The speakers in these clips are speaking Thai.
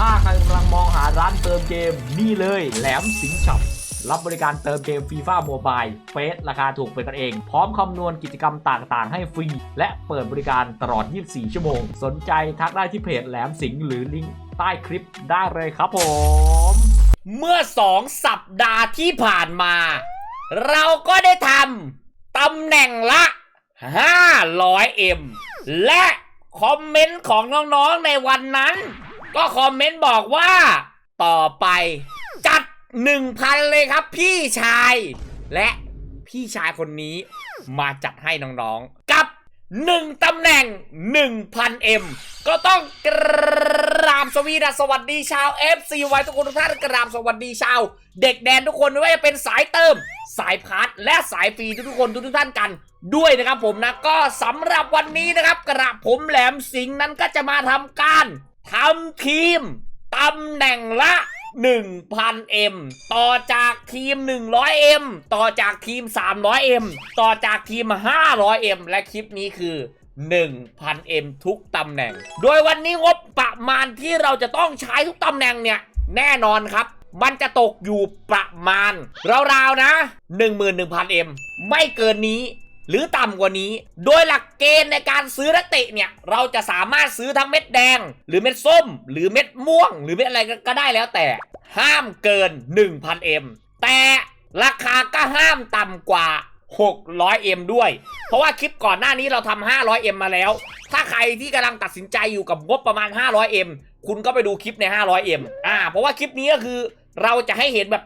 ถ้าใครกำลังมองหาร้านเติมเกมนี่เลยแหลมสิงห์ช็อปรับบริการเติมเกมฟีฟ่าโมบายเฟสราคาถูกเป็นกันเอง พร้อมคำนวณกิจกรรมต่างๆ ให้ฟรี และเปิดบริการตลอด 24 ชั่วโมง สนใจทักได้ที่เพจแหลมสิงห์หรือลิงก์ใต้คลิปได้เลยครับผม เมื่อสองสัปดาห์ที่ผ่านมา เราก็ได้ทำตำแหน่งละ 500M และคอมเมนต์ของน้องๆในวันนั้น ก็คอมเมนต์บอกว่า ต่อไป จัด 1,000 เลยครับพี่ชาย และพี่ชายคนนี้มาจัดให้น้องๆ กับ 1ตำแหน่ง 1,000M ก็ต้องกราบสวีดัสวัสดีชาว FC ไว้ทุกคนทุกท่านกราบสวัสดีชาว เด็กแดนทุกคนไม่ว่าจะเป็นสายเติม สายพาร์ทและสายฟรีทุกๆคนทุกๆท่านกันด้วยนะครับผมนะก็สำหรับวันนี้นะครับกระผมแหลมสิงห์นั้นก็จะมาทำการ ทำทีมตำแหน่งละ 1,000M ต่อจากทีม 100M ต่อจากทีม 300M ต่อจากทีม 500M และคลิปนี้คือ 1,000M ทุกตำแหน่ง โดยวันนี้งบประมาณที่เราจะต้องใช้ทุกตำแหน่งเนี่ย แน่นอนครับมันจะตกอยู่ประมาณ ราวๆนะ 11,000M ไม่เกินนี้ หรือต่ำกว่านี้ โดยหลักเกณฑ์ในการซื้อนักเตะเนี่ย เราจะสามารถซื้อทั้งเม็ดแดง หรือเม็ดส้ม หรือเม็ดม่วง หรือเม็ดอะไรก็ได้แล้วแต่ ห้ามเกิน 1,000M แต่ราคาก็ห้ามต่ำกว่า 600M ด้วย เพราะว่าคลิปก่อนหน้านี้เราทำ 500M มาแล้ว ถ้าใครที่กำลังตัดสินใจอยู่กับงบประมาณ 500M คุณก็ไปดูคลิปใน 500M อ่า เพราะว่าคลิปนี้ก็คือ เราจะให้เห็นแบบ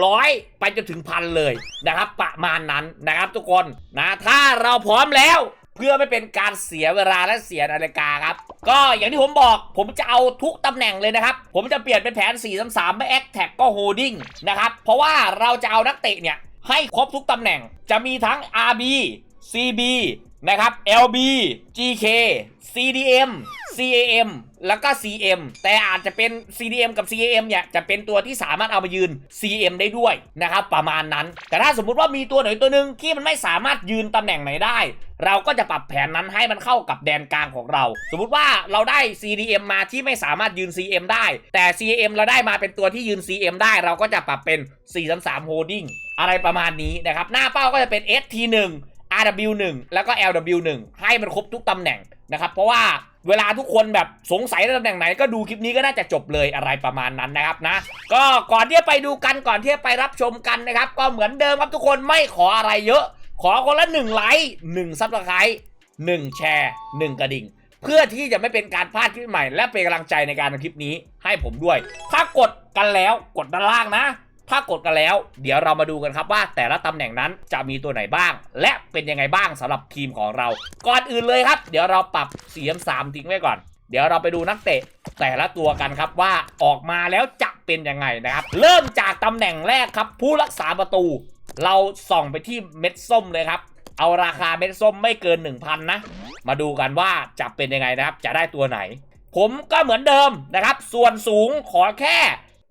600 ไปจนถึงพันเลยนะครับ ประมาณนั้นนะครับทุกคนนะถ้าเราพร้อมแล้ว เพื่อไม่เป็นการเสียเวลาและเสียนาฬิกาครับ ก็อย่างที่ผมบอกผมจะเอาทุกตำแหน่งเลยนะครับ ผมจะเปลี่ยนเป็นแผน 4 3 3 ไม่แอคแท็กก็โฮดดิ้งนะครับ เพราะว่าเราจะเอานักเตะเนี่ย ให้ครบทุกตำแหน่งจะมีทั้ง RB CB นะครับ LB GK CDM CAM แล้วก็ CM แต่อาจจะเป็น CDM กับ CAM เนี่ยจะเป็นตัวที่สามารถเอามายืน CM ได้ด้วยนะครับประมาณนั้น แต่ถ้าสมมุติว่ามีตัวไหนตัวหนึ่งที่มันไม่สามารถยืนตำแหน่งไหนได้ เราก็จะปรับแผนนั้นให้มันเข้ากับแดนกลางของเรา สมมุติว่าเราได้ CDM มาที่ไม่สามารถยืน CM ได้ แต่ CAM เราได้มาเป็นตัวที่ยืน CM ได้ เราก็จะปรับเป็น433 Holding อะไรประมาณนี้นะครับหน้าเป้าก็จะเป็น ST1 RW1 แล้วก็ LW1 ให้มันครบทุกตำแหน่งนะครับเพราะว่า เวลาทุกคนแบบสงสัยในตำแหน่งไหนก็ดูคลิปนี้ก็น่าจะจบเลยอะไรประมาณนั้นนะครับนะ ก็ก่อนที่จะไปดูกันก่อนที่จะไปรับชมกันนะครับ ก็เหมือนเดิมครับทุกคนไม่ขออะไรเยอะ ขอคนละ1ไลค์1ซับสไครต์1แชร์1กระดิ่งเพื่อที่จะไม่เป็นการพลาดคลิปใหม่ และเป็นกำลังใจในการทำคลิปนี้ให้ผมด้วย ถ้ากดกันแล้วกดด้านล่างนะ ถ้ากดกันแล้ว เดี๋ยวเรามาดูกันครับว่า แต่ละตำแหน่งนั้นจะมีตัวไหนบ้าง และเป็นยังไงบ้างสำหรับทีมของเรา ก่อนอื่นเลยครับ เดี๋ยวเราปรับเสียมสามทิ้งไว้ก่อน เดี๋ยวเราไปดูนักเตะแต่ละตัวกันครับว่าออกมาแล้วจะเป็นยังไงนะครับ เริ่มจากตำแหน่งแรกครับ ผู้รักษาประตู เราส่องไปที่เม็ดส้มเลยครับ เอาราคาเม็ดส้มไม่เกิน 1,000 นะ มาดูกันว่าจะเป็นยังไงนะครับ จะได้ตัวไหน ผมก็เหมือนเดิมนะครับ ส่วนสูงขอแค่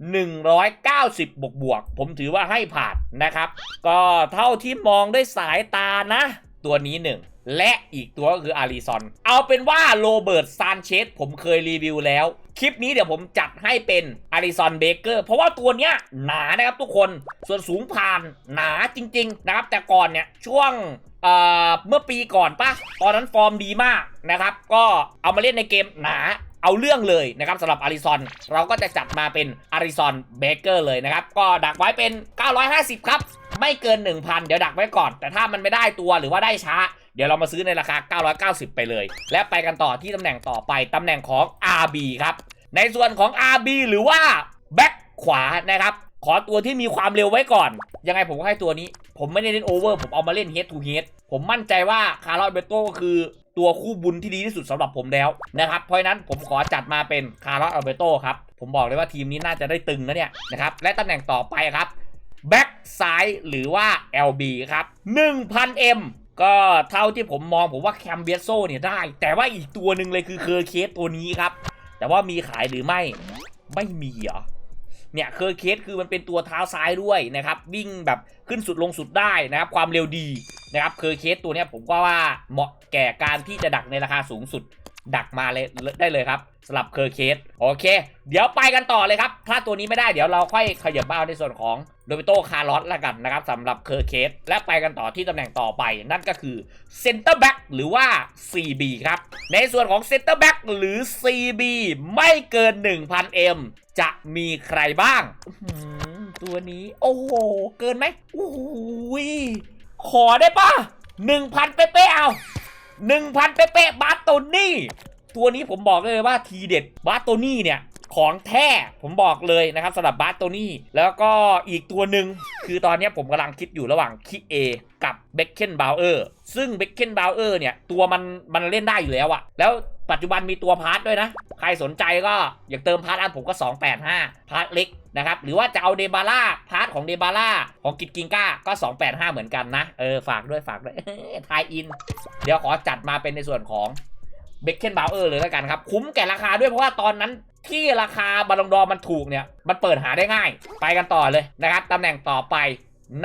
190 บวกบวก ผมถือว่าให้ผ่านนะครับ ก็เท่าที่มองด้วยสายตานะ ตัวนี้หนึ่งและอีกตัวก็คืออาริซอน เอาเป็นว่าโรเบิร์ตซานเชสผมเคยรีวิวแล้ว คลิปนี้เดี๋ยวผมจัดให้เป็นอาริซอนเบเกอร์เพราะว่าตัวเนี้ยหนานะครับทุกคนส่วนสูงผ่านหนาจริง ๆ นะครับ แต่ก่อนเนี่ยช่วงเอ่อเมื่อปีก่อนปะตอนนั้นฟอร์มดีมากนะครับ ก็เอามาเล่นในเกมหนา เอาเรื่องเลยนะครับสำหรับอาริซอนเราก็จะจัดมาเป็นอาริซอนเบเกอร์เลยนะครับ ก็ดักไว้เป็น 950 ครับ ไม่เกิน 1,000 เดี๋ยวดักไว้ก่อน แต่ถ้ามันไม่ได้ตัวหรือว่าได้ช้า เดี๋ยวเรามาซื้อในราคา 990 ไปเลย และไปกันต่อที่ตำแหน่งต่อไปตำแหน่งของ RB ครับ ในส่วนของ RB หรือว่าแบ็คขวานะครับขอตัวที่มีความเร็วไว้ก่อน ยังไงผมก็ให้ตัวนี้ ผมไม่ได้เล่นโอเวอร์ ผมเอามาเล่น head to head ผมมั่นใจว่าคาร์ลเบโต้คือ ตัวคู่บุญที่ดีที่สุดสำหรับผมแล้วนะครับเพราะนั้นผมขอจัดมาเป็นคาร์ลอเบโตครับ ผมบอกเลยว่าทีมนี้น่าจะได้ตึงนะเนี่ยนะครับและตำแหน่งต่อไปครับแบ็กซ้ายหรือว่า LB ครับ 1,000M ก็เท่าที่ผมมองผมว่าแคมเบียโซเนี่ยได้ แต่ว่าอีกตัวหนึ่งเลยคือเคอร์เคสตัวนี้ครับ แต่ว่ามีขายหรือไม่ไม่มีเหรอ เนี่ยเคอร์เคสคือมันเป็นตัวเท้าซ้ายด้วยนะครับวิ่งแบบขึ้นสุดลงสุดได้นะครับความเร็วดีนะครับเคอร์เคสตัวนี้ผมก็ว่าเหมาะแก่การที่จะดักในราคาสูงสุดดักมาเลยได้เลยครับสลับเคอร์เคสโอเค เดี๋ยวไปกันต่อเลยครับถ้าตัวนี้ไม่ได้เดี๋ยวเราค่อยขยับบ้าในส่วนของ โดมิโตคาร์ลอสละกันนะครับสำหรับเคอร์เคสและไปกันต่อที่ตำแหน่งต่อไป นั่นก็คือเซนเตอร์แบ็กหรือว่า CB ครับ ในส่วนของเซนเตอร์แบ็กหรือ CB ไม่เกิน 1,000M จะมีใครบ้าง ตัวนี้ โอ้โห เกินไหมโอ้โหยขอได้ปะ1,000 เป๊ะๆเอา1,000 เป๊ะๆบาสโตนี่ ตัวนี้ผมบอกเลยว่าทีเด็ดบาสโตนี่เนี่ย ของแท้ผมบอกเลยนะครับสำหรับบาสโตนี่แล้วก็อีกตัวหนึ่งคือตอนนี้ผมกำลังคิดอยู่ระหว่างคิเอกับเบคเคนบาวเออร์ซึ่งเบคเคนบาวเออร์เนี่ยตัวมันมันเล่นได้อยู่แล้วอะแล้วปัจจุบันมีตัวพาร์ทด้วยนะ ใครสนใจก็อยากเติมพาร์ทอันผมก็ 285 พาร์ทเล็กนะครับ หรือว่าจะเอาเดบาร่าพาร์ทของเดบาร่าของกิดกิงก้าก็ 285 เหมือนกันนะ เออ ฝากด้วยฝากด้วยทายอิน เดี๋ยวขอจัดมาเป็นในส่วนของ เบคเคนบาวเออร์เลยแล้วกันครับ คุ้มแก่ราคาด้วยเพราะว่าตอนนั้นที่ราคาบอลลงดอมันถูกเนี่ย มันเปิดหาได้ง่าย ไปกันต่อเลยนะครับตำแหน่งต่อไป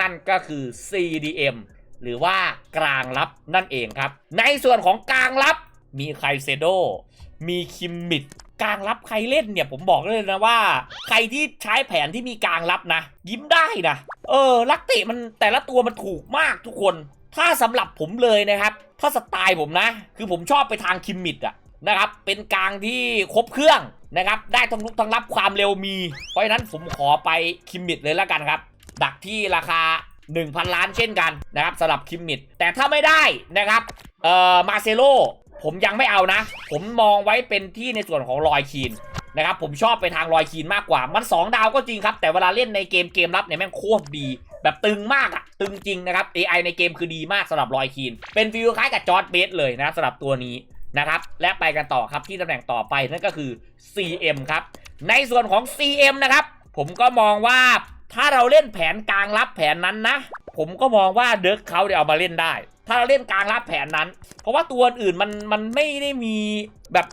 นั่นก็คือ CDM หรือว่ากลางรับนั่นเองครับ ในส่วนของกลางรับมีไคเซโด มีคิมมิดกลางรับใครเล่นเนี่ยผมบอกเลยนะว่า ใครที่ใช้แผนที่มีกลางรับนะ ยิ้มได้นะ เออลักเตะมันแต่ละตัวมันถูกมากทุกคน ถ้าสำหรับผมเลยนะครับ ถ้าสไตล์ผมนะ คือผมชอบไปทางคิมมิดอะนะครับ เป็นกลางที่ครบเครื่องนะครับ ได้ทั้งลุกทั้งรับความเร็วมี เพราะฉะนั้นผมขอไปคิมมิดเลยแล้วกันครับ ดักที่ราคา 1,000 ล้านเช่นกันนะครับสำหรับคิมมิดแต่ถ้าไม่ได้นะครับเอ่อมาเซโลผมยังไม่เอานะ ผมมองไว้เป็นที่ในส่วนของลอยคีนนะครับผมชอบไปทางลอยคีนมากกว่า มัน 2 ดาวก็จริงครับ แต่เวลาเล่นในเกมเกมรับเนี่ยแม่งโคตรดี แบบตึงมากอะตึงจริงนะครับ AI ในเกมคือดีมากสำหรับลอยคีน เป็นฟิลคล้ายกับจอร์ดเบสเลยนะสำหรับตัวนี้นะครับ และไปกันต่อครับที่ตำแหน่งต่อไปนั่นก็คือ CM ครับ ในส่วนของ CM นะครับ ผมก็มองว่าถ้าเราเล่นแผนกลางรับแผนนั้นนะ ผมก็มองว่าเดิร์กเขาเดี๋ยวเอามาเล่นได้ ถ้าเราเล่นกลางรับแผนนั้น เพราะว่าตัวอื่นมันมันไม่ได้มีแบบ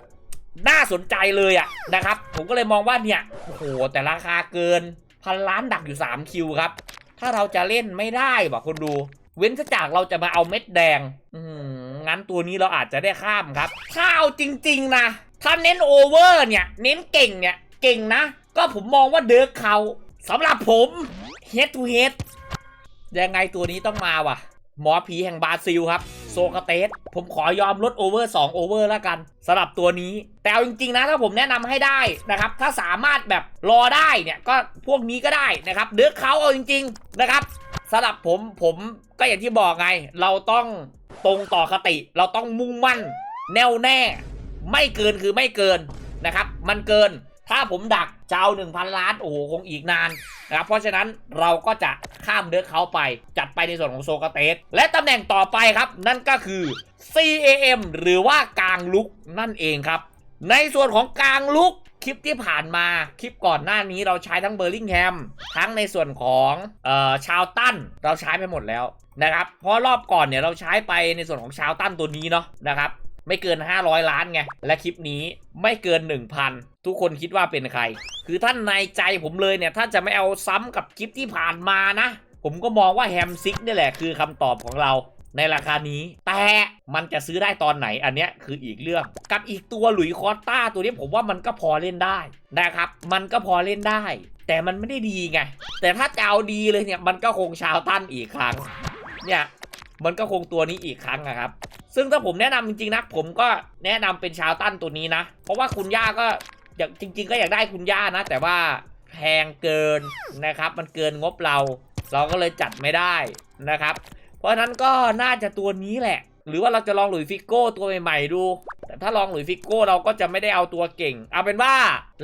น่าสนใจเลยอะนะครับ ผมก็เลยมองว่าเนี่ยโอ้โหแต่ราคาเกินพันล้านดักอยู่ 3 คิวครับ ถ้าเราจะเล่นไม่ได้บอกคนดู เว้นซะจากเราจะมาเอาเม็ดแดง อืงั้นตัวนี้เราอาจจะได้ข้ามครับ ถ้าเอาจริง ๆ นะ ถ้าเน้นโอเวอร์เนี่ย เน้นเก่งเนี่ย เก่งนะ ก็ผมมองว่าเดิร์กเขาสำหรับผมเฮดทูเฮดยังไงตัวนี้ต้องมาว่ะ หมอผีแห่งบราซิลครับ โซกาเตส ผมขอยอมลดโอเวอร์2โอเวอร์แล้วกันสำหรับตัวนี้ แต่เอาจริงๆนะ ถ้าผมแนะนำให้ได้นะครับ ถ้าสามารถแบบรอได้เนี่ย ก็พวกนี้ก็ได้นะครับ เดือกเขาเอาจริง ๆ นะครับสำหรับผมผมก็อย่างที่บอกไง เราต้องตรงต่อคติ เราต้องมุ่งมั่น แน่วแน่ ไม่เกินคือไม่เกินนะครับ มันเกิน ถ้าผมดักจะเอา1,000 ล้าน โอ้โห คงอีกนานนะครับ เพราะฉะนั้นเราก็จะข้ามเดือกเขาไป จัดไปในส่วนของโซกเตส และตำแหน่งต่อไปครับ นั่นก็คือ CAM หรือว่ากลางลุกนั่นเองครับ ในส่วนของกลางลุกคลิปที่ผ่านมาคลิปก่อนหน้านี้เราใช้ทั้งเบอร์ลิงแฮมทั้งในส่วนของออชาวตันเราใช้ไปหมดแล้วนะครับ เพราะรอบก่อนเนี่ยเราใช้ไปในส่วนของชาวตันตัวนี้เนาะนะครับไม่เกิน 500 ล้านไง และคลิปนี้ไม่เกิน 1,000 ทุกคนคิดว่าเป็นใคร คือท่านในใจผมเลยเนี่ย ถ้าจะไม่เอาซ้ำกับคลิปที่ผ่านมานะ ผมก็มองว่าแฮมซิกนี่แหละคือคำตอบของเราในราคานี้ แต่มันจะซื้อได้ตอนไหนอันเนี้ยคืออีกเรื่อง กับอีกตัวหลุยคอสต้าตัวนี้ผมว่ามันก็พอเล่นได้นะครับ มันก็พอเล่นได้ แต่มันไม่ได้ดีไง แต่ถ้าจะเอาดีเลยเนี่ยมันก็คงชาวตั้นอีกครั้ง เนี่ยมันก็คงตัวนี้อีกครั้งนะครับ ซึ่งถ้าผมแนะนำจริงๆนะผมก็แนะนำเป็นชาวตั้นตัวนี้นะ เพราะว่าคุณย่าก็ อยากจริง ๆ ก็อยากได้คุณย่านะ แต่ว่าแพงเกินนะครับ มันเกินงบเรา เราก็เลยจัดไม่ได้นะครับ เพราะฉะนั้นก็น่าจะตัวนี้แหละ หรือว่าเราจะลองหลุยฟิโก้ตัวใหม่ๆดู แต่ถ้าลองหลุยฟิโก้เราก็จะไม่ได้เอาตัวเก่ง เอาเป็นว่า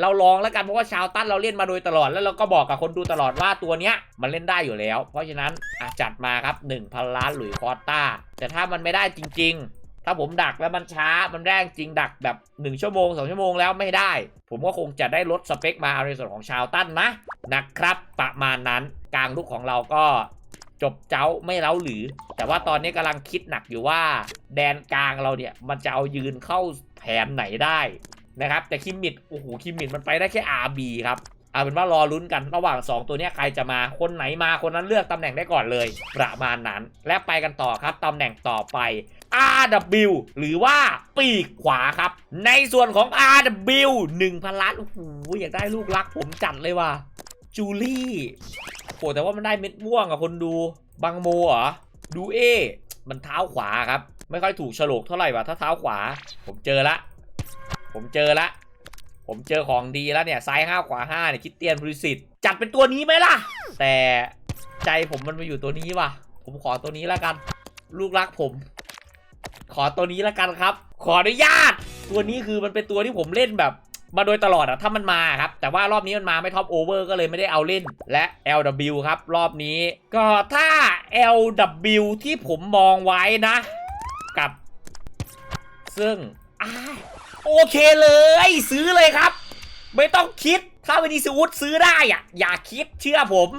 เราลองแล้วกันเพราะว่าชาวตั้นเราเล่นมาโดยตลอดแล้วเราก็บอกกับคนดูตลอดว่าตัวเนี้ยมันเล่นได้อยู่แล้ว เพราะฉะนั้นอะจัดมาครับ1,000ล้านหลุยคอต้า แต่ถ้ามันไม่ได้จริง ๆ ถ้าผมดักแล้วมันช้ามันแรงจริงดักแบบ 1 ชั่วโมง 2 ชั่วโมงแล้วไม่ได้ ผมก็คงจะได้ลดสเปคมาในส่วนของชาวตั้นนะนะครับ ประมาณนั้นกลางลูกของเราก็จบเจ้าไม่เล้าหรือ แต่ว่าตอนนี้กำลังคิดหนักอยู่ว่า แดนกลางเราเนี่ย มันจะเอายืนเข้าแผนไหนได้นะครับ แต่คิมมิดโอ้โหคิมมิดมันไปได้แค่ RB ครับเอาเป็นว่ารอลุ้นกันระหว่าง 2 ตัวนี้ใครจะมาคนไหนมาคนนั้นเลือกตำแหน่งได้ก่อนเลย ประมาณนั้น และไปกันต่อครับตำแหน่งต่อไป RW หรือว่าปีกขวาครับ ในส่วนของ RW 1,000ล้านโอ้โหอยากได้ลูกรักผมจัดเลยว่ะจูลี่โหแต่ว่ามันได้เม็ดม่วงอะคนดูบังโมเหรอดูเอ มันเท้าขวาครับ ไม่ค่อยถูกฉลกเท่าไหร่ว่ะถ้าเท้าขวา ผมเจอละ ผมเจอละ ผมเจอของดีแล้วเนี่ยซ้ายห้าขวาห้าเนี่ยคิดเตียนบริสิทธิ์จัดเป็นตัวนี้ไหมล่ะ แต่ใจผมมันมาอยู่ตัวนี้ว่ะ ผมขอตัวนี้แล้วกัน ลูกรักผม ขอตัวนี้แล้วกันครับ ขออนุญาต ตัวนี้คือมันเป็นตัวที่ผมเล่นแบบมาโดยตลอดอะถ้ามันมาครับ แต่ว่ารอบนี้มันมาไม่ท็อปโอเวอร์ก็เลยไม่ได้เอาเล่น และ LW ครับ รอบนี้ ก็ถ้า LW ที่ผมมองไว้นะ กับ ซึ่งอโอเคเลย ซื้อเลยครับ ไม่ต้องคิดถ้าวินิสูดซื้อได้อะอย่าคิดเชื่อผม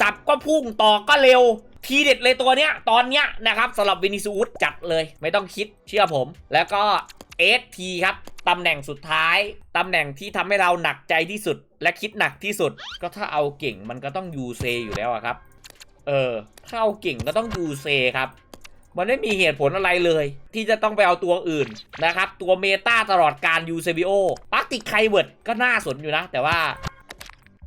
สับก็พุ่งต่อก็เร็ว ทีเด็ดเลยตัวเนี้ย ตอนเนี้ยนะครับสำหรับวินิสูดจัดเลย ไม่ต้องคิดเชื่อผม แล้วก็ ST ครับตำแหน่งสุดท้าย ตำแหน่งที่ทำให้เราหนักใจที่สุด และคิดหนักที่สุด ก็ถ้าเอาเก่งมันก็ต้องยูเซอยู่แล้วครับ เออถ้าเอาเก่งก็ต้องยูเซครับมันไม่มีเหตุผลอะไรเลย ที่จะต้องไปเอาตัวอื่นนะครับ ตัวเมตาตลอดการยูเซบิโอปักติไคเวิร์ดก็น่าสนอยู่นะ แต่ว่า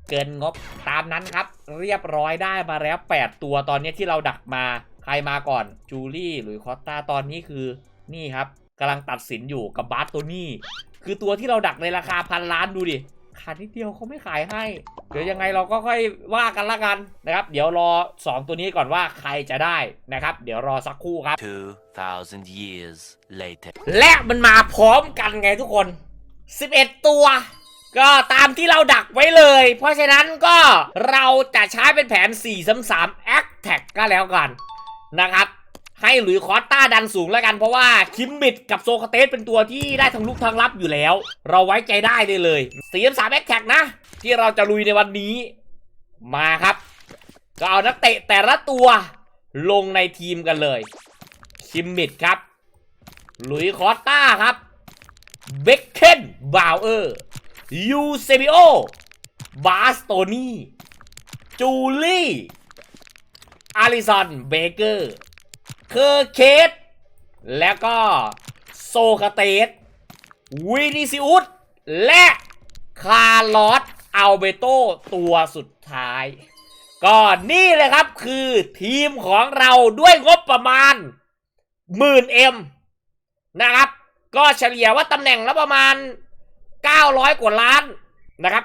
เกินงบตามนั้นครับ เรียบร้อยได้มาแล้ว 8 ตัวตอนนี้ที่เราดักมา ใครมาก่อนจูลี่หรือคอสตาตอนนี้คือนี่ครับกำลังตัดสินอยู่กับบาสโตนี่คือตัวที่เราดักในราคาพันล้านดูดิขาดนิดเดียวเขาไม่ขายให้ เดี๋ยวยังไงเราก็ค่อยว่ากันละกันนะครับ เดี๋ยวรอ 2 ตัวนี้ก่อนว่าใครจะได้นะครับ เดี๋ยวรอสักครู่ครับ 2,000 years later. และมันมาพร้อมกันไงทุกคน 11 ตัว ก็ตามที่เราดักไว้เลย เพราะฉะนั้นก็เราจะใช้เป็นแผน4 3 3 Act Tag ก็แล้วกันนะครับให้หลุยคอสต้าดันสูงแล้วกัน เพราะว่าคิมมิดกับโซคาเตสเป็นตัวที่ได้ทั้งลุกทั้งรับอยู่แล้ว เราไว้ใจได้เลยเลย4 3 3 Act Tag นะ ที่เราจะลุยในวันนี้มาครับ ก็เอานักเตะแต่ละตัวลงในทีมกันเลย คิมมิดครับ หลุยคอสต้าครับเบคเคนบาวเออร์ ยูเซบิโอบาสโตนีจูลี่อาริสันเบเกอร์เคอร์เคสแล้วก็โซคาเตสวินิซิอุสและคาร์ลอสอัลเบโตตัวสุดท้าย ก็นี่เลยครับคือทีมของเราด้วยงบประมาณหมื่นเอ็มนะครับ ก็เฉลี่ยว่าตำแหน่งละประมาณ 900 กว่าล้านนะครับ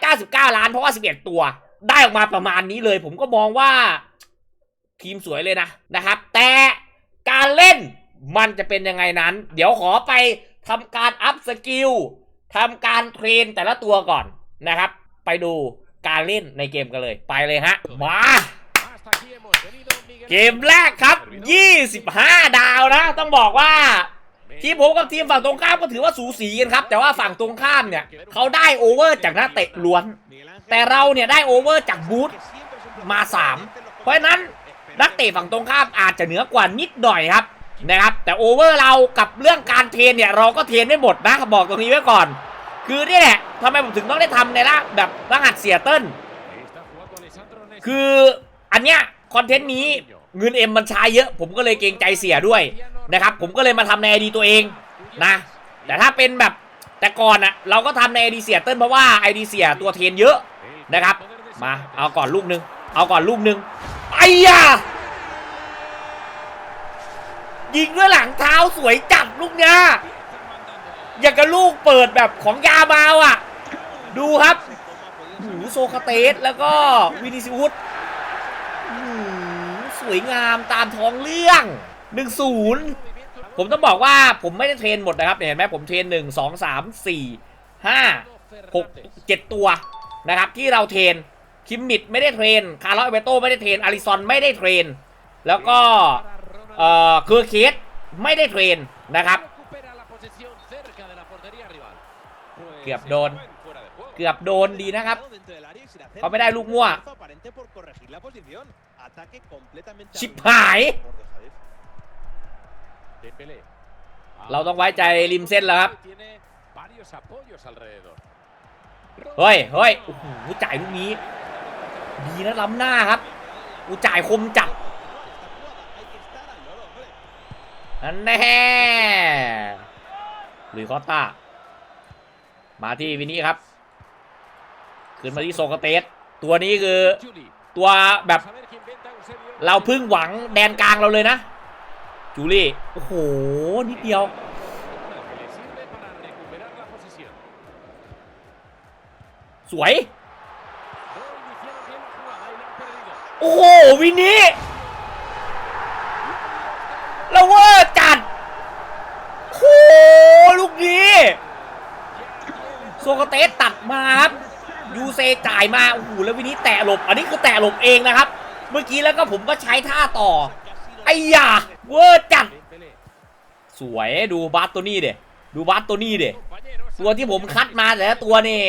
999 ล้านเพราะว่า 11 ตัว ได้ออกมาประมาณนี้เลย ผมก็มองว่าทีมสวยเลยนะนะครับ แต่การเล่นมันจะเป็นยังไงนั้น เดี๋ยวขอไปทำการอัพสกิลทำการเทรนแต่ละตัวก่อนนะครับ ไปดูการเล่นในเกมกันเลย ไปเลยฮะ มา เกมแรกครับ 25 ดาวนะ ต้องบอกว่า ทีมผมกับทีมฝั่งตรงข้ามก็ถือว่าสูสีกันครับ แต่ว่าฝั่งตรงข้ามเนี่ยเขาได้โอเวอร์จากนักเตะล้วน แต่เราเนี่ยได้โอเวอร์จากบูธมา 3 เพราะฉะนั้นนักเตะฝั่งตรงข้ามอาจจะเหนือกว่านิดหน่อยครับนะครับ แต่โอเวอร์เรากับเรื่องการเทรนเนี่ยเราก็เทรนไม่หมดนะบอกตรงนี้ไว้ก่อน คือนี่แหละทำไมผมถึงต้องได้ทำในละแบบรหัสเสียเติ้ลคืออันเนี้ยคอนเทนต์นี้เงินเอ็มมันใช้เยอะ ผมก็เลยเกรงใจเสียด้วย นะครับ ผมก็เลยมาทำในไอดีตัวเองนะ แต่ถ้าเป็นแบบแต่ก่อนอะเราก็ทำในไอดีเสียเติ้ลเพราะว่าไอดีเสียตัวเทนเยอะนะครับ มาเอาก่อนลูกหนึง เอาก่อนลูกหนึงไอ้ยายิงด้วยหลังเท้าสวยจัดลูกเนี้ยอย่างกับลูกเปิดแบบของยาบาวอะดูครับหูโซคาเตสแล้วก็วินิซิอุสสวยงามตามท้องเรื่อง หนึ่งศูนย์ผมต้องบอกว่าผมไม่ได้เทรนหมดนะครับเห็นไหมผมเทรนหนึ่งสองสามสี่ห้าหกเจ็ดตัวนะครับที่เราเทรนคิมมิดไม่ได้เทรนคาร์ลอสเบโตไม่ได้เทรนอาริซอนไม่ได้เทรน แล้วก็เอ่อเคอเคสไม่ได้เทรนนะครับ เกือบโดน เกือบโดนดีนะครับเขาไม่ได้ลูกมั่ว ชิบหาย เราต้องไว้ใจริมเส้นแล้วครับ เฮ้ยเฮ้ยโอ้โหจ่ายลูกนี้ ดีนะล้ำหน้าครับกูจ่ายคมจัดอันแน่หรือคอตตามาที่วินนี่ครับ ขึ้นมาที่โซกาเตส ตัวนี้คือตัวแบบ เราเพึ่งหวังแดนกลางเราเลยนะ จูลี่โอ้โหนิดเดียวสวย โอ้โหวินนี่เราเวอร์จัดโอ้โหลูกนี้โซกาเตสตัดมาครับยูเซจ่ายมาโอ้โหแล้ววินนี่แตะหลบ อันนี้คือแตะหลบเองนะครับ เมื่อกี้แล้วก็ผมก็ใช้ท่าต่อ ไอ้ยาเวอร์จัดสวยดูบาสตัวนี้เด็ดูบาสตัวนี้เด็ตัวที่ผมคัดมาแต่ละตัวนี่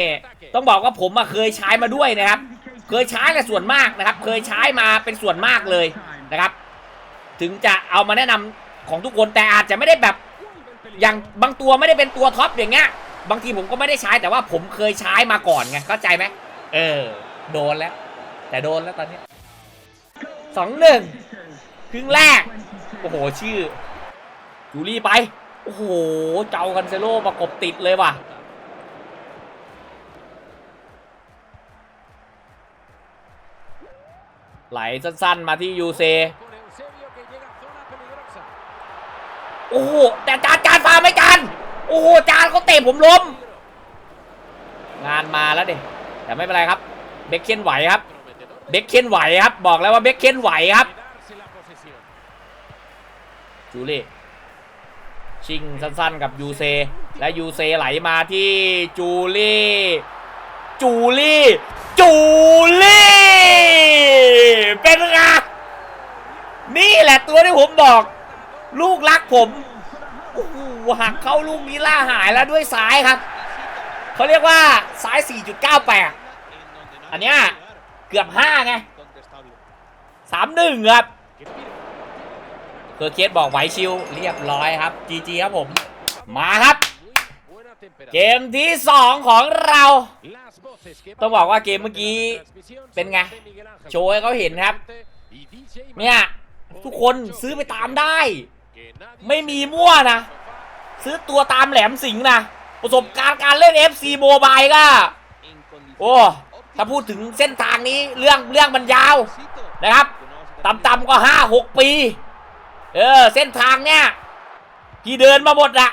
ต้องบอกว่าผมอะเคยใช้มาด้วยนะครับ เคยใช้แต่ส่วนมากนะครับ เคยใช้มาเป็นส่วนมากเลยนะครับ ถึงจะเอามาแนะนำของทุกคนแต่อาจจะไม่ได้แบบอย่างบางตัวไม่ได้เป็นตัวท็อปอย่างเงี้ยบางทีผมก็ไม่ได้ใช้แต่ว่าผมเคยใช้มาก่อนไงเข้าใจไหมเออ โดนแล้ว แต่โดนแล้วตอนนี้สองหนึ่ง รึ่งแรก โอ้โห ชื่อจูลี่ไป โอ้โห เจ้ากันเซโลประกบติดเลยว่ะไหลสั้นๆ มาที่ยูเซ โอ้โห แต่จานจานฟาไม่จาน โอ้โห จานเขาเตะผมล้ม งานมาแล้วเด็แต่ไม่เป็นไรครับ เบคเคนไหวครับ เบคเคนไหวครับ บอกแล้วว่าเบคเคนไหวครับ จูเล่ชิงสั้นๆกับยูเซ และยูเซไหลมาที่จูเล่จูเล่จูเล่เป็นไงนี่แหละตัวที่ผมบอก ลูกรักผมโอ้โหหักเข้าลูกนี้ล่าหายแล้วด้วยซ้ายครับเขาเรียกว่าซ้าย 4.98 อันเนี้ยเกือบ 5 ไง 3-1 ครับ เคอร์เคสบอกไหวชิวเรียบร้อยครับ GG ครับผม มาครับ เกมที่ 2 ของเรา ต้องบอกว่าเกมเมื่อกี้เป็นไง โชว์ให้เขาเห็นครับ เนี่ยทุกคนซื้อไปตามได้ ไม่มีมั่วนะ ซื้อตัวตามแหลมสิงนะ ประสบการณ์การเล่น FC Mobile ก็ โอ้ ถ้าพูดถึงเส้นทางนี้เรื่องเรื่องมันยาวนะครับต่ำๆก็ห้าหกปี เออ เส้นทางเนี่ยที่เดินมาหมดอะ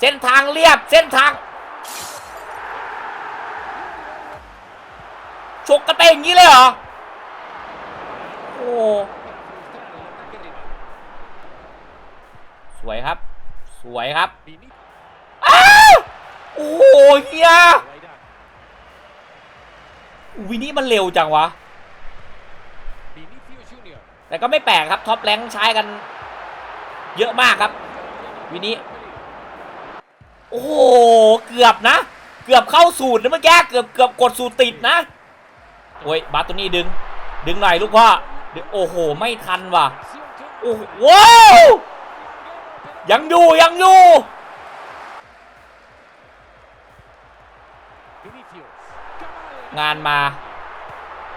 เส้นทางเรียบเส้นทางชกกระเตงอย่างนี้เลยเหรอ โอ้สวยครับ สวยครับอ้าโอ้โหเฮียวินี่มันเร็วจังวะ แต่ก็ไม่แปลกครับ ท็อปแรงใช้กัน เยอะมากครับ วินี้ โอ้โห เกือบนะ เกือบเข้าสูตรนะเมื่อกี้เกือบเกือบกดสูตรติดนะโอ้ยบาสตัวนี้ดึง ดึงหน่อยลูกพ่อดึงโอ้โห ไม่ทันว่ะ โอ้โหว้าวยังอยู่ ยังอยู่ งานมา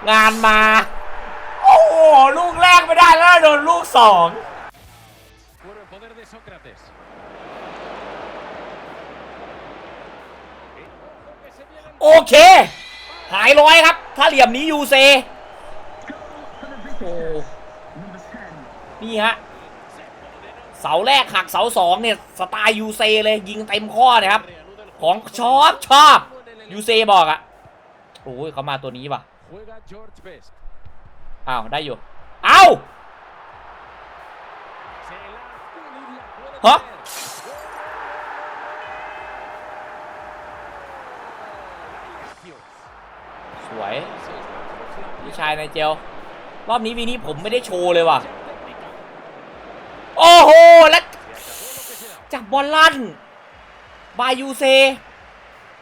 งานมา โอ้โห ลูกแรกไม่ได้แล้วโดนลูกสอง โอเค หายร้อยครับ ถ้าเหลี่ยมนี้ยูเซโอ้นี่ฮะ เสาแรกหักเสาสองเนี่ย สไตล์ยูเซเลยยิงเต็มข้อนะครับ ของชอบชอบยูเซบอกอะโอ้ยเขามาตัวนี้ป่ะอ้าวได้อยู่ เอ้าฮะ สวยพี่ชายในเจลรอบนี้วีนี้ผมไม่ได้โชว์เลยว่ะ โอ้โห แล้วจับบอลลั่น บายยูเซ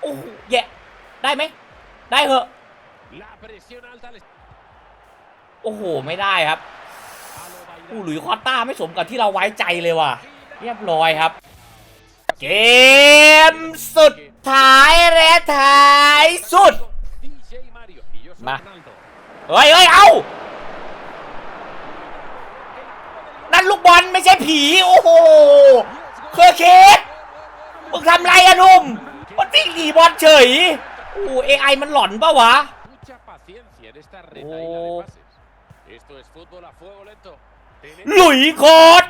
โอ้โหแย่ได้ไหม ได้เหอะ โอ้โห ไม่ได้ครับอู้หลุยคอตต้าไม่สมกับที่เราไว้ใจเลยว่ะ เรียบร้อยครับ เกมสุดท้ายและท้ายสุด มา เฮ้ยเฮ้ยเอานั่นลูกบอลไม่ใช่ผี โอ้โห เคอร์เคสมึงทำไรอะหนุ่ม มันวิ่งหนีบอลเฉยโอ้เอไอมันหลอนปะวะ Mucha paciencia en esta Oh. retaíla de pases. Esto es fútbol a fuego lento. หลุยโคตร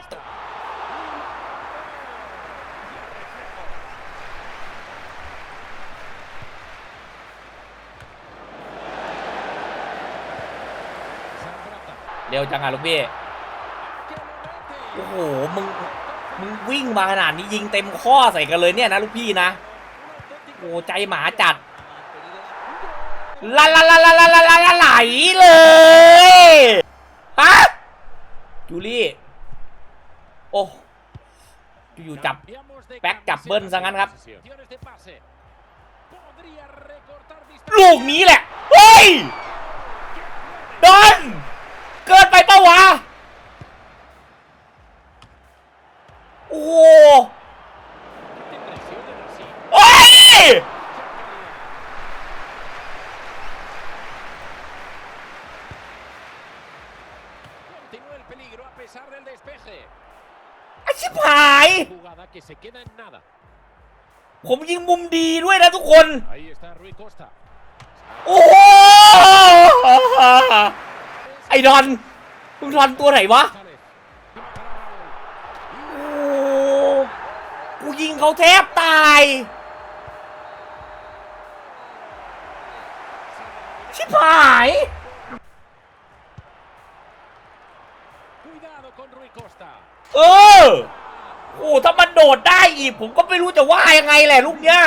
เร็วจังอะลูกพี่โอ้โหมึงมึงวิ่งมาขนาดนี้ยิงเต็มข้อใส่กันเลยเนี่ยนะลูกพี่นะโอ้ใจหมาจัดลาลาลาลาลาลาลาไหลเลยฮะจูลี่ โอ้อยู่จับแบ็กจับเบิ้ลซะงั้นครับ ลูกนี้แหละ เฮ้ยดอน เกินไปปะวะ โอ้โหเฮ้ย Continúa el peligro a pesar del despeje. ไอชิบหาย Jugada que se queda en nada. ผมยิงมุมดีด้วยนะทุกคน Ahí está Rui Costa. โอ้โห ไอดอนมึงดอนตัวไหนวะ González. โอ้กูยิงเขาแทบตาย ชิบหาย Cuidado con Rui Costa. เออโอ้ถ้ามันโดดได้อีก ผมก็ไม่รู้จะว่ายังไงแหละลูกเนี้ย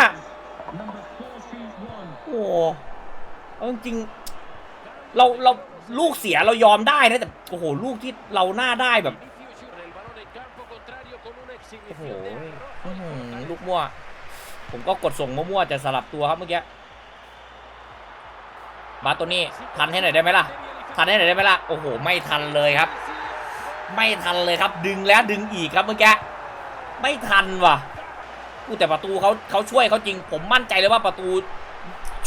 โอ้เอาจริงๆเราเรา ลูกเสียเรายอมได้นะแต่โอ้โหลูกที่เราหน้าได้แบบโอ้โหลูกมั่ว ผมก็กดส่งมั่วๆจะสลับตัวครับเมื่อกี้มาตัวนี้ทันให้หน่อยได้ไหมล่ะ ทันให้หน่อยได้ไหมล่ะโอ้โห ไม่ทันเลยครับ ไม่ทันเลยครับ ดึงแล้วดึงอีกครับเมื่อกี้ไม่ทันว่ะอู้แต่ประตูเขาเขาช่วยเขาจริง ผมมั่นใจเลยว่าประตู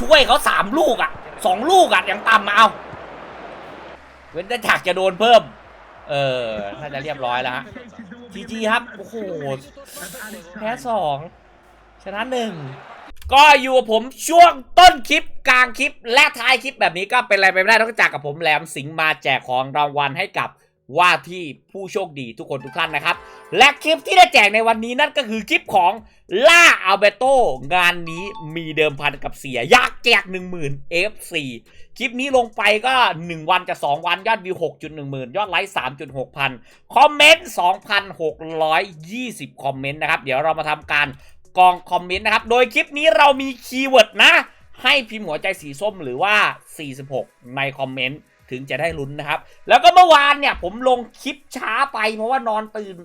ช่วยเขาสามลูกอะสองลูกอะอย่างต่ำมาเอา เว้นแต่ฉากจะโดนเพิ่ม เออน่าจะเรียบร้อยแล้วฮะจีจีครับ โอ้โห แพ้สองชนะหนึ่งก็อยู่กับผมช่วงต้นคลิปกลางคลิปและท้ายคลิปแบบนี้ก็เป็นอะไรไปไม่ได้นอกจากกับผมแหลมสิงห์มาแจกของรางวัลให้กับ ว่าที่ผู้โชคดีทุกคนทุกท่านนะครับ และคลิปที่ได้แจกในวันนี้นั่นก็คือคลิปของล่าอัลเบโตงานนี้มีเดิมพันกับเสียยากแจก 10,000 FC คลิปนี้ลงไปก็ 1 วันจะ2วันยอดวิว 6.1 หมื่น ยอดไลค์ 3.6 พัน คอมเมนต์ 2,620 คอมเมนต์นะครับ เดี๋ยวเรามาทำการกองคอมเมนต์นะครับ โดยคลิปนี้เรามีคีย์เวิร์ดนะ ให้พิมพ์หัวใจสีส้มหรือว่า 46 ในคอมเมนต์ ถึงจะได้ลุ้นนะครับ แล้วก็เมื่อวานเนี่ยผมลงคลิปช้าไป เพราะว่านอนตื่น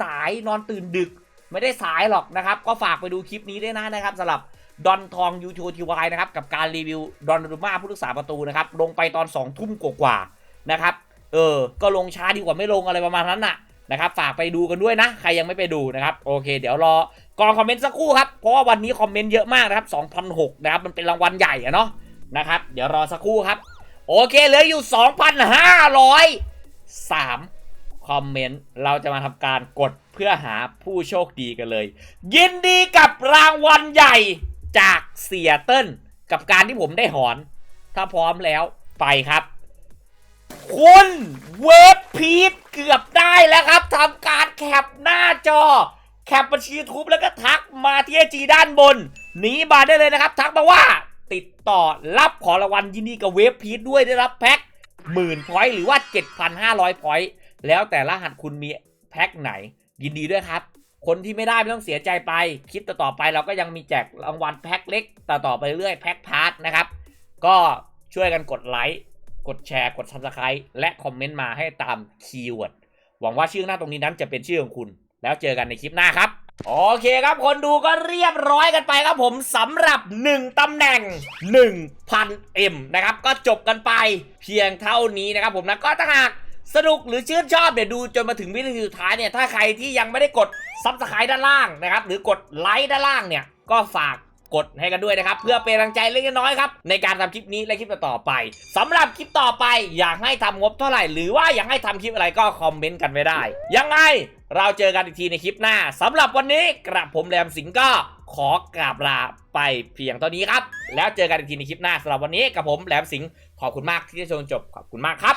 สายนอนตื่นดึก ไม่ได้สายหรอกนะครับ ก็ฝากไปดูคลิปนี้ด้วยนะนะครับสำหรับดอนทองยูทูทีวายนะครับ กับการรีวิวดอนรูมาผู้รักษาประตูนะครับ ลงไปตอน2องทุ่มกว่าๆนะครับ เออ ก็ลงช้าดีกว่าไม่ลงอะไรประมาณนั้นน่ะนะครับ ฝากไปดูกันด้วยนะ ใครยังไม่ไปดูนะครับ โอเค เดี๋ยวรอกองคอมเมนต์สักครู่ครับ เพราะว่าวันนี้คอมเมนต์เยอะมากนะครับ2,006นะครับ มันเป็นรางวัลใหญ่อะเนาะนะครับ เดี๋ยวรอสักครู่ครับ โอเคเหลืออยู่ 2,503 คอมเมนต์ เราจะมาทำการกดเพื่อหาผู้โชคดีกันเลย ยินดีกับรางวัลใหญ่จากเสียเติ้ลกับการที่ผมได้หอน ถ้าพร้อมแล้วไปครับ คุณเวฟพีทเกือบได้แล้วครับทำการแคปหน้าจอ แคปบัญชีทูบแล้วก็ทักมาที่ไอจีด้านบนหนีมาได้เลยนะครับ ทักมาว่า ติดต่อรับของรางวัลยินดีกับเวฟพีทด้วยได้รับแพ็คหมื่นพอยต์หรือว่า 7,500พอยต์แล้วแต่รหัสคุณมีแพ็คไหน ยินดีด้วยครับ คนที่ไม่ได้ไม่ต้องเสียใจไป คลิปต่อๆไปเราก็ยังมีแจกรางวัลแพ็คเล็กต่อๆไปเรื่อยแพ็คพาร์ทนะครับ ก็ช่วยกันกดไลค์กดแชร์กด subscribe และคอมเมนต์มาให้ตามคีย์เวิร์ดหวังว่าชื่อหน้าตรงนี้นั้นจะเป็นชื่อของคุณ แล้วเจอกันในคลิปหน้าครับ โอเคครับคนดูก็เรียบร้อยกันไปครับผมสำหรับ 1ตำแหน่ง 1,000M นะครับ ก็จบกันไปเพียงเท่านี้นะครับผมนะก็ถ้าหากสนุกหรือชื่นชอบเดี๋ยวดูจนมาถึงวินาทีสุดท้ายเนี่ยถ้าใครที่ยังไม่ได้กดซับสไครต์ด้านล่างนะครับหรือกดไลค์ด้านล่างเนี่ยก็ฝาก กดให้กันด้วยนะครับ เพื่อเป็นกำลังใจเล็กน้อยครับ ในการทำคลิปนี้และคลิปต่อไปสำหรับคลิปต่อไป อยากให้ทำงบเท่าไหร่ หรือว่าอยากให้ทำคลิปอะไรก็คอมเมนต์กันไว้ได้ ยังไงเราเจอกันอีกทีในคลิปหน้าสำหรับวันนี้กระผมแรมสิงห์ก็ขอกราบลาไปเพียงเท่านี้ครับ แล้วเจอกันอีกทีในคลิปหน้าสำหรับวันนี้กับผมแหลมสิงห์ขอบคุณมากที่ได้ชมจนจบขอบคุณมากครับ